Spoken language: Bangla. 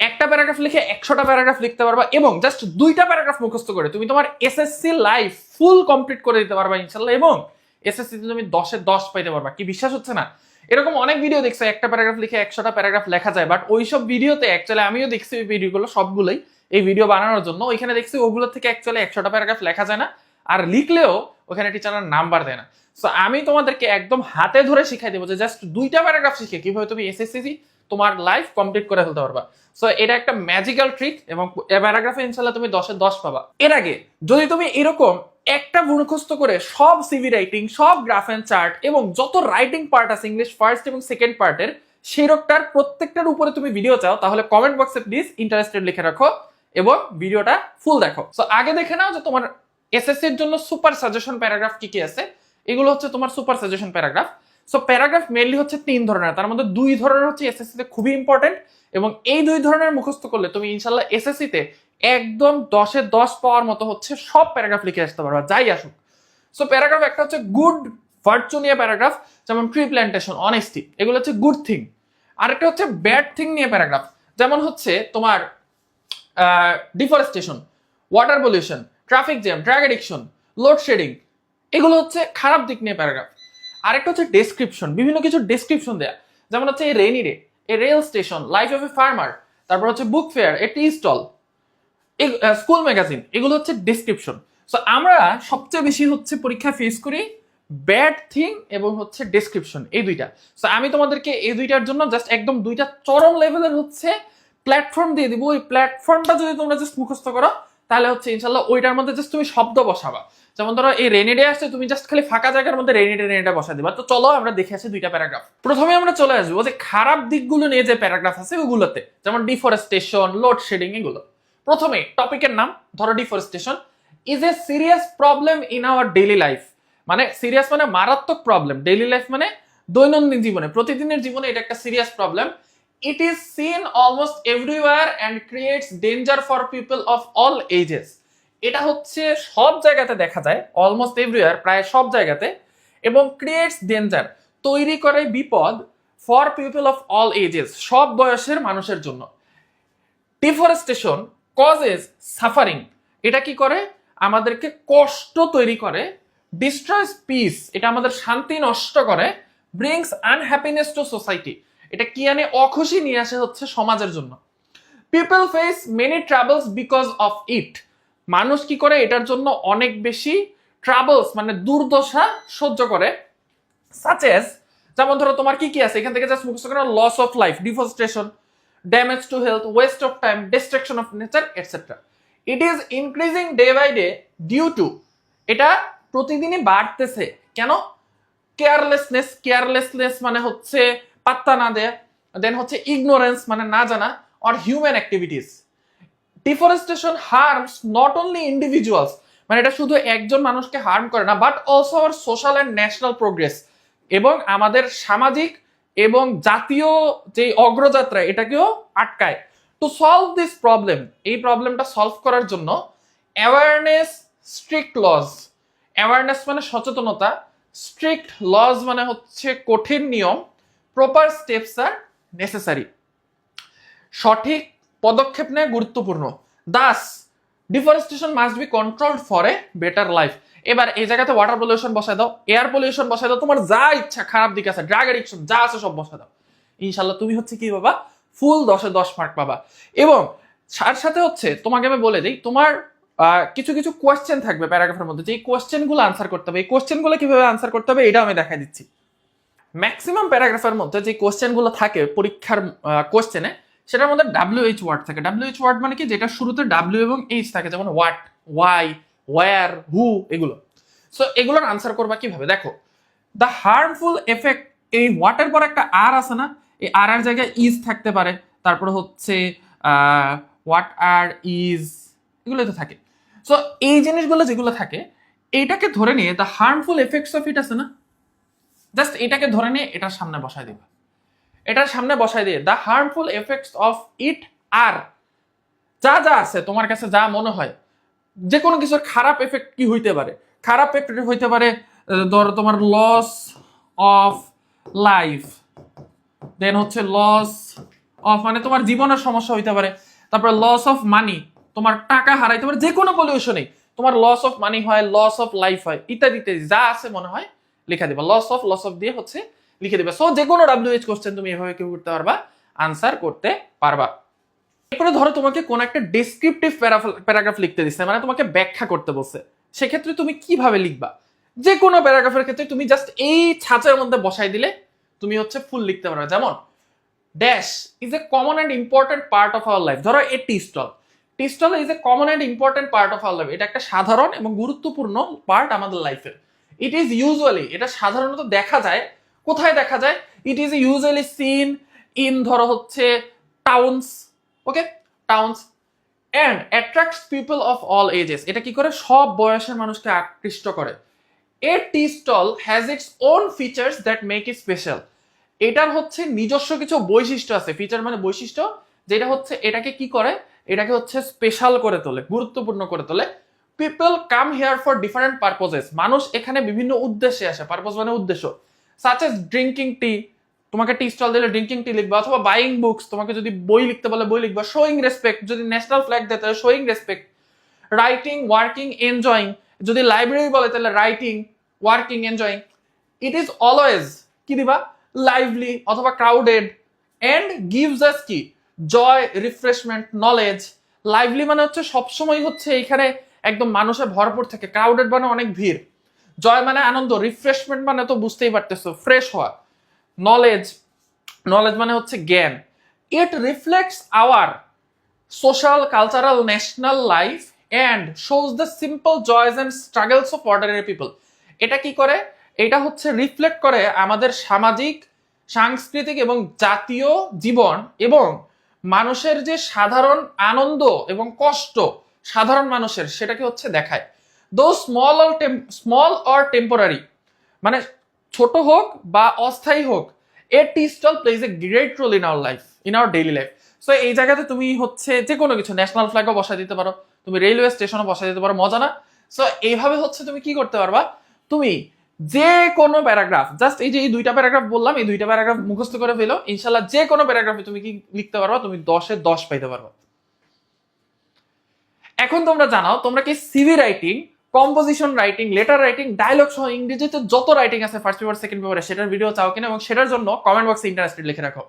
একটা প্যারাগ্রাফ লিখে একশোটা প্যারাগ্রাফ লিখতে পারবা এবং জাস্ট দুইটা প্যারাগ্রাফ মুখস্থ করে তুমি তোমার এসএসসি লাইফ ফুল কমপ্লিট করে দিতে পারবা ইনশাল্লাহ এবং এসএসসি তে তুমি দশে দশ পাইতে পারবা, কি বিশ্বাস হচ্ছে না? এরকম অনেক ভিডিও দেখছ, একটা প্যারাগ্রাফ লিখে একশোটা প্যারাগ্রাফ লেখা যায় বাট ওইসব ভিডিওতে অ্যাকচুয়ালি আমিও দেখছি ওই ভিডিওগুলো সবগুলোই, এই ভিডিও বানানোর জন্য। ওইখানে দেখছি ওগুলো থেকে অ্যাকচুয়ালি একশোটা প্যারাগ্রাফ লেখা যায় না, আর লিখলেও ওখানে টিচাররা নাম্বার দেয় না। সো আমি তোমাদেরকে একদম হাতে ধরে শিখাই দেবো যে জাস্ট দুইটা প্যারাগ্রাফ শিখে কীভাবে তুমি এসএসসি তোমার লাইফ কমপ্লিট করে ফেলতে পারবা। সো এটা একটা ম্যাজিক্যাল ট্রিক এবং প্যারাগ্রাফে ইনশাল্লাহ তুমি দশে দশ পাবা। এর আগে, যদি তুমি এরকম একটা মুখস্থ করে সব সিভি রাইটিং সব গ্রাফ এন্ড চার্ট এবং যত রাইটিং পার্ট আছে ইংলিশ ফার্স্ট এবং সেকেন্ড পার্টের সেরকটার প্রত্যেকটার উপরে তুমি ভিডিও চাও, তাহলে কমেন্ট বক্সে প্লিজ ইন্টারেস্টেড লিখে রাখো এবং ভিডিওটা ফুল দেখো। সো আগে দেখে নাও যে তোমার এসএসসি এর জন্য সুপার সাজেশন প্যারাগ্রাফ কি কি আছে। এগুলো হচ্ছে তোমার super suggestion paragraph so paragraph mainly হচ্ছে তিন ধরনের, তার মধ্যে দুই ধরনের হচ্ছে এসএসসি তে খুবই ইম্পর্টেন্ট এবং এই দুই ধরনের মুখস্থ করলে তুমি ইনশাল্লাহ এসএসসি তে একদম দশে দশ পাওয়ার মতো হচ্ছে সব প্যারাগ্রাফ লিখে আসতে পারবা, যাই আসুক। সো প্যারাগ্রাফ একটা হচ্ছে গুড ভার্চু নিয়ে প্যারাগ্রাফ যেমন ট্রি প্ল্যান্টেশন অনেস্টি এগুলো হচ্ছে গুড থিং আরেকটা হচ্ছে ব্যাড থিং নিয়ে প্যারাগ্রাফ যেমন হচ্ছে তোমার deforestation water pollution traffic jam drug addiction loadshedding এগুলো হচ্ছে খারাপ দিক নিয়ে প্যারাগ্রাফ আরেকটা হচ্ছে ডেসক্রিপশন বিভিন্ন কিছু ডেসক্রিপশন দেয়া। যেমন হচ্ছে এই rainy day a rail station life of a farmer তারপর হচ্ছে book fair a tea stall school magazine এগুলো হচ্ছে ডেসক্রিপশন সো আমরা সবচেয়ে বেশি হচ্ছে পরীক্ষা ফেস করি ব্যাড থিং এবং হচ্ছে ডেসক্রিপশন এই দুইটা। সো আমি তোমাদেরকে এই দুইটার জন্য জাস্ট একদম দুইটা চরম লেভেলের হচ্ছে প্ল্যাটফর্ম দিয়ে দিব। ওই প্ল্যাটফর্মটা যদি তোমরা জাস্ট মুখস্থ করো তাহলে হচ্ছে ইনশাল্লাহ ওইটার মধ্যে জাস্ট তুমি শব্দ বসাবা। যেমন ধরো এই রেনি ডে আসছে, তুমি জাস্ট খালি ফাঁকা জায়গার মধ্যে রেনি ডে রেনি ডে বসা দিবা। তো চলো আমরা দেখে আসি দুইটা প্যারাগ্রাফ প্রথমে আমরা চলে আসব যে খারাপ দিকগুলো নিয়ে যে প্যারাগ্রাফ আছে ওগুলোতে, যেমন ডিফরেস্টেশন লোডশেডিং এগুলো। প্রথমে টপিকের নাম, ধরো deforestation is a serious problem in our daily life মানে সিরিয়াস মানে মারাত্মক প্রবলেম ডেইলি লাইফ মানে দৈনন্দিন জীবনে, প্রতিদিনের জীবনে এটা একটা serious problem it is seen almost everywhere and creates danger for people of all ages এটা হচ্ছে সব জায়গাতে দেখা যায় অলমোস্ট এভরিওয়ার প্রায় সব জায়গাতে, এবং ক্রিয়েটস ডেঞ্জার তৈরি করে বিপদ for people of all ages সব বয়সের মানুষের জন্য। ডিফরেস্টেশন কজেস সাফারিং এটা কি করে? আমাদেরকে কষ্ট তৈরি করে ডিস্ট্রয়স পিস এটা আমাদের শান্তি নষ্ট করে ব্রিংস আনহ্যাপিনেস টু সোসাইটি এটা কি আনে? অখুশি নিয়ে আসে হচ্ছে সমাজের জন্য। People face many troubles because of it মানুষ কি করে? এটার জন্য অনেক বেশি ট্রাভেলস মানে দুর্দশা সহ্য করে। সাচেস যেমন ধরো তোমার কি কি আছে? এখান থেকে জাস্ট মুখস্থ করো loss of life deforestation damage to health waste of time destruction of nature etcetera it is increasing day by day due to এটা প্রতিদিনই বাড়তেছে। কেন? কেয়ারলেসনেস কেয়ারলেসনেস মানে হচ্ছে পাত্তা না দেয়া দেন হচ্ছে ইগনোরেন্স মানে না জানা or human activities deforestation harms not only individuals মানে এটা শুধু একজন মানুষকে হার্ম করে না but also our social and national progress এবং আমাদের সামাজিক এবং জাতীয় যে অগ্রযাত্রা, এটাকেও আটকায়। টু সলভ দিস প্রবলেম এই প্রবলেমটা সলভ করার জন্য অ্যাওয়ারনেস স্ট্রিক্ট লজ অ্যাওয়ারনেস মানে সচেতনতা স্ট্রিক্ট লজ মানে হচ্ছে কঠিন নিয়ম। প্রপার স্টেপস আর নেসেসারি সঠিক পদক্ষেপ নেওয়া গুরুত্বপূর্ণ। Thus deforestation must be controlled for a better life এবার এই জায়গাতে ওয়াটার পলিউশন বসায় দাও এয়ার পলিউশন বসায় দাও, তোমার যা ইচ্ছা, খারাপ দিক আছে ড্রাগ এডিকশন যা আছে সব বসায় দাও। ইনশাল্লাহ তুমি হচ্ছে কি বাবা ফুল দশে দশ মার্ক পাবা। এবং তার সাথে হচ্ছে, তোমাকে আমি বলে দিই, তোমার কিছু কিছু কোয়েশ্চেন থাকবে প্যারাগ্রাফের মধ্যে। যে এই কোয়েশ্চেনগুলো আনসার করতে হবে, এই কোয়েশ্চেনগুলো কীভাবে আনসার করতে হবে এটা আমি দেখাই দিচ্ছি। ম্যাক্সিমাম প্যারাগ্রাফের মধ্যে যে কোয়েশ্চেনগুলো থাকে পরীক্ষার কোয়েশ্চেনে সেটার মধ্যে ডাব্লিউ এইচ ওয়ার্ড থাকে। ডাব্লিউ এইচ ওয়ার্ড মানে কি? যেটা শুরুতে ডাব্লিউ এবং এইচ থাকে, যেমন হোয়াট ওয়াই ওয়ার হু এগুলো। সো এগুলোর আনসার করবা কীভাবে? দেখো দ্য হার্মফুল এফেক্ট এই হোয়াটের পর একটা আর আছে না? এই আর আর জায়গায় ইজ থাকতে পারে। তারপরে হচ্ছে হোয়াট আর ইজ এগুলো তো থাকে। সো এই জিনিসগুলো যেগুলো থাকে এইটাকে ধরে নিয়ে the harmful effects of it আছে না? জাস্ট এটাকে ধরে নিয়ে এটার সামনে বসায় দিবা। এটার সামনে বসায় দিয়ে the harmful effects of it আর যা যা আছে, তোমার কাছে যা মনে হয় যে কোনো কিছুর খারাপ এফেক্ট কি হইতে পারে? খারাপ এফেক্ট হইতে পারে ধরো তোমার লস অফ লাইফ দেন হচ্ছে লস অফ মানে তোমার জীবনের সমস্যা হইতে পারে, তারপরে লস অফ মানি তোমার টাকা হারাইতে পারে যে কোনো পলিউশনে তোমার লস অফ মানি হয় লস অফ লাইফ হয় ইত্যাদি ইত্যাদি যা আছে মনে হয় লিখে দিবা। লস অফ লস অফ দিয়ে হচ্ছে লিখে দিবা। সো যে কোনো ডাব্লিউএইচ কোশ্চেন তুমি এভাবে কি করতে পারবা আনসার করতে পারবা। এরপরে ধরো তোমাকে কোন একটা ডেসক্রিপটিভ প্যারাগ্রাফ লিখতে দিচ্ছে মানে তোমাকে ব্যাখ্যা করতে বলছে। সেক্ষেত্রে তুমি কীভাবে লিখবা? যে কোনো প্যারাগ্রাফের ক্ষেত্রে তুমি জাস্ট এই ছাঁচের মধ্যে বসাই দিলে তুমি হচ্ছে ফুল লিখতে পারবে। যেমন dash is a common and important part of our life ধরো a tea stall tea stall is a common and important part of our life এটা একটা সাধারণ এবং গুরুত্বপূর্ণ পার্ট আমাদের লাইফের ইট ইজ ইউজুয়ালি এটা সাধারণত দেখা যায়, কোথায় দেখা যায়? It is usually seen in ধরো হচ্ছে towns okay towns and attracts people of all ages এটা কি করে? সব বয়সের মানুষকে আকৃষ্ট করে। A tea stall has its own features that make it special এটার হচ্ছে নিজস্ব কিছু বৈশিষ্ট্য আছে। ফিচার মানে বৈশিষ্ট্য, যেটা হচ্ছে এটাকে কি করে? এটাকে হচ্ছে স্পেশাল করে তোলে, গুরুত্বপূর্ণ করে তোলে। People come here for different purposes মানুষ এখানে বিভিন্ন উদ্দেশ্যে আসে। পারপোজ মানে উদ্দেশ্য। সাচ এস ড্রিঙ্কিং টি তোমাকে টি স্টল দিলে ড্রিঙ্কিং টি লিখবা অথবা বাইং বুকস তোমাকে যদি বই লিখতে বলে, বই লিখবা। শোয়িং রেসপেক্ট যদি ন্যাশনাল ফ্ল্যাগ দেয়, তাহলে showing respect writing working enjoying যদি লাইব্রেরি বলে, তাহলে writing working enjoying it is always কি দিবা? লাইভলি অথবা ক্রাউডেড এন্ড গিভস আস কি? জয় রিফ্রেশমেন্ট নলেজ লাইভলি মানে হচ্ছে সবসময় হচ্ছে এখানে একদম মানুষে ভরপুর থাকে ক্রাউডেড মানে অনেক ভিড়। জয় মানে আনন্দ রিফ্রেশমেন্ট মানে তো বুঝতেই পারতেছো ফ্রেশ হওয়া নলেজ নলেজ মানে হচ্ছে জ্ঞান। It reflects our social cultural national life and shows the simple joys and struggles of ordinary people এটা কি করে? এটা হচ্ছে রিফ্লেক্ট করে আমাদের সামাজিক, সাংস্কৃতিক এবং জাতীয় জীবন এবং মানুষের যে সাধারণ আনন্দ এবং কষ্ট সাধারণ মানুষের, সেটাকে হচ্ছে দেখায়। Though small or small or temporary মানে ছোট হোক বা অস্থায়ী হোক a tea stall plays a great role in our life in our daily life so এই জায়গাতে তুমি হচ্ছে যে কোনো কিছু ন্যাশনাল ফ্ল্যাগও বসাই দিতে পারো, তুমি রেলওয়ে স্টেশনও বসাই দিতে পারো, মজা না? সো এইভাবে হচ্ছে তুমি কি করতে পারবা? তুমি যে কোনো প্যারাগ্রাফ জাস্ট এই যে এই দুইটা প্যারাগ্রাফ বললাম, এই দুইটা প্যারাগ্রাফ মুখস্থ করে ফেলো, ইনশাল্লাহ যে কোনো প্যারাগ্রাফে তুমি কি লিখতে পারবা? তুমি দশে দশ পাইতে পারবা। এখন তোমরা জানাও, তোমরা কি CV writing composition writing letter writing dialogue সহ ইংরেজিতে যত রাইটিং আছে ফার্স্ট পেপার সেকেন্ড পেপারে সেটার ভিডিও চাও কিনা এবং সেটার জন্য কমেন্ট বক্সে ইন্টারেস্টেড লিখে রাখো।